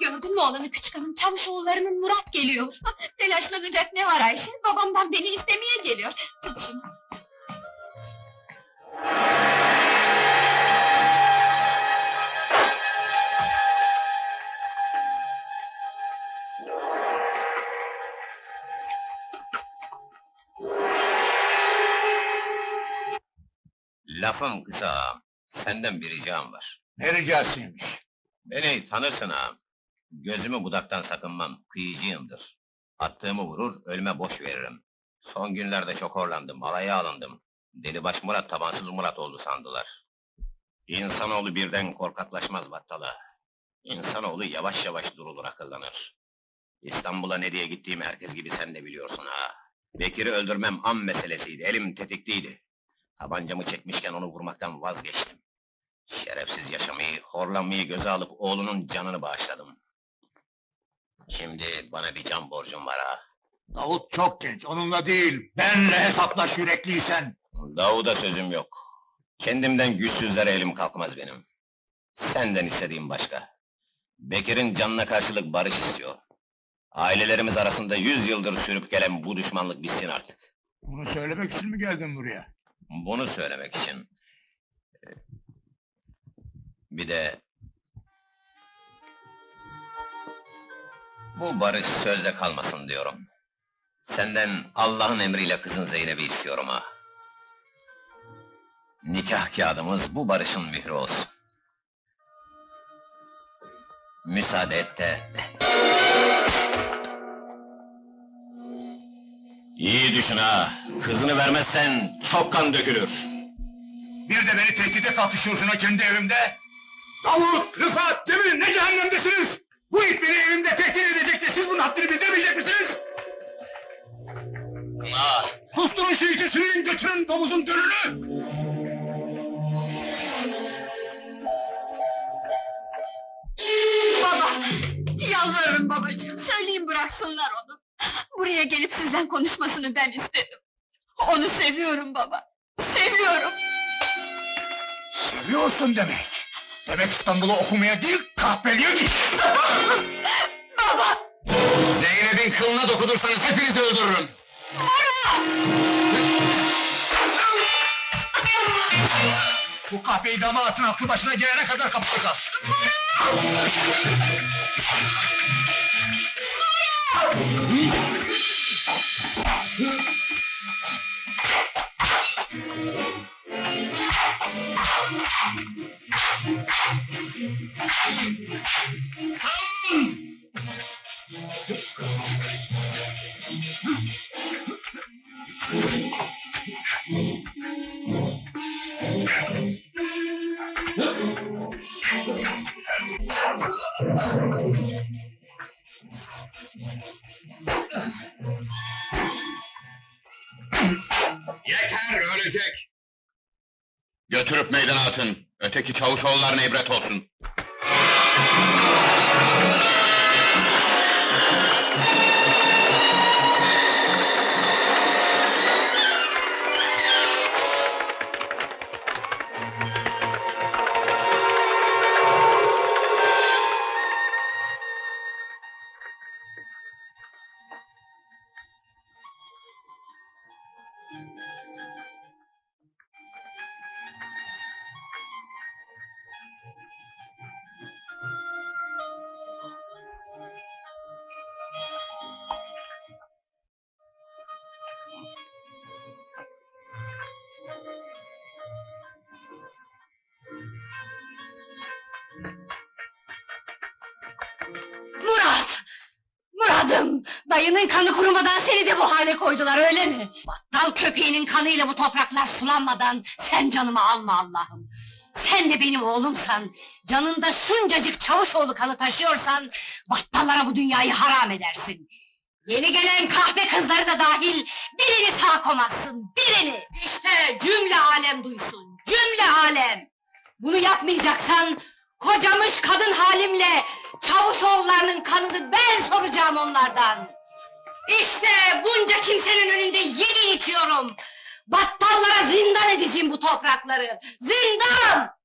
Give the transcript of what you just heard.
Gördün mü oğlanı küçük hanım, Çavuşoğullarının Murat geliyor. Telaşlanacak ne var Ayşe? Babamdan beni istemeye geliyor. Tut şunu. Lafım kısa ağam. Senden bir ricam var. Ne ricasıymış? Beni tanırsın ağam. Gözümü budaktan sakınmam, kıyıcıyımdır. Attığımı vurur, ölüme boş veririm. Son günlerde çok horlandım, alaya alındım. Delibaş Murat tabansız Murat oldu sandılar. İnsanoğlu birden korkaklaşmaz battala. İnsanoğlu yavaş yavaş durulur akıllanır. İstanbul'a nereye gittiğimi herkes gibi sen de biliyorsun ha. Bekir'i öldürmem an meselesiydi, elim tetikliydi. Tabancamı çekmişken onu vurmaktan vazgeçtim. Şerefsiz yaşamayı, horlanmayı göze alıp oğlunun canını bağışladım. Şimdi bana bir can borcum var ha. Davut çok genç, onunla değil. Benle hesaplaş yürekliysen. Davud'a sözüm yok. Kendimden güçsüzlere elim kalkmaz benim. Senden istediğim başka. Bekir'in canına karşılık barış istiyor. Ailelerimiz arasında yüz yıldır sürüp gelen bu düşmanlık bitsin artık. Bunu söylemek için mi geldin buraya? Bunu söylemek için. Bir de... Bu barış sözde kalmasın diyorum. Senden Allah'ın emriyle kızın Zeynep'i istiyorum ha. Nikah kağıdımız bu barışın mührü olsun. Müsaade et de... İyi düşün ha. Kızını vermezsen çok kan dökülür. Bir de beni tehdide kalkışıyorsun ha kendi evimde. Davut, Rıfat, Demir ne cehennemdesiniz? Bu it beni evimde tehdit edecekti, siz bunun haddini bildirmeyecek misiniz? Ah, Susturun şu iti sürüyün götürün domuzun dölünü! Baba, yalvarırım babacığım. Söyleyin bıraksınlar onu. Buraya gelip sizden konuşmasını ben istedim. Onu seviyorum baba. Seviyorum. Seviyorsun demek. Demek İstanbul'a okumaya değil, kahpeliğe git. Baba! Zeynep'in kılına dokudursanız hepinizi öldürürüm. Bu kahpeyi damatın aklı başına gelene kadar kapıda Yeter, ölecek! Götürüp meydana atın. Öteki çavuşoğullarına ibret olsun. Murat! Dayının kanı kurumadan seni de bu hale koydular öyle mi? Battal köpeğinin kanıyla bu topraklar sulanmadan sen canımı alma Allah'ım. Sen de benim oğlumsan, canında şuncacık çavuşoğlu kanı taşıyorsan... ...battallara bu dünyayı haram edersin. Yeni gelen kahpe kızları da dahil birini sağ komazsın, birini! İşte cümle alem duysun, cümle alem! Bunu yapmayacaksan, kocamış kadın halimle Çavuşoğullarının kanını ben soracağım onlardan. İşte bunca kimsenin önünde yemin içiyorum. Battallara zindan edeceğim bu toprakları. Zindan!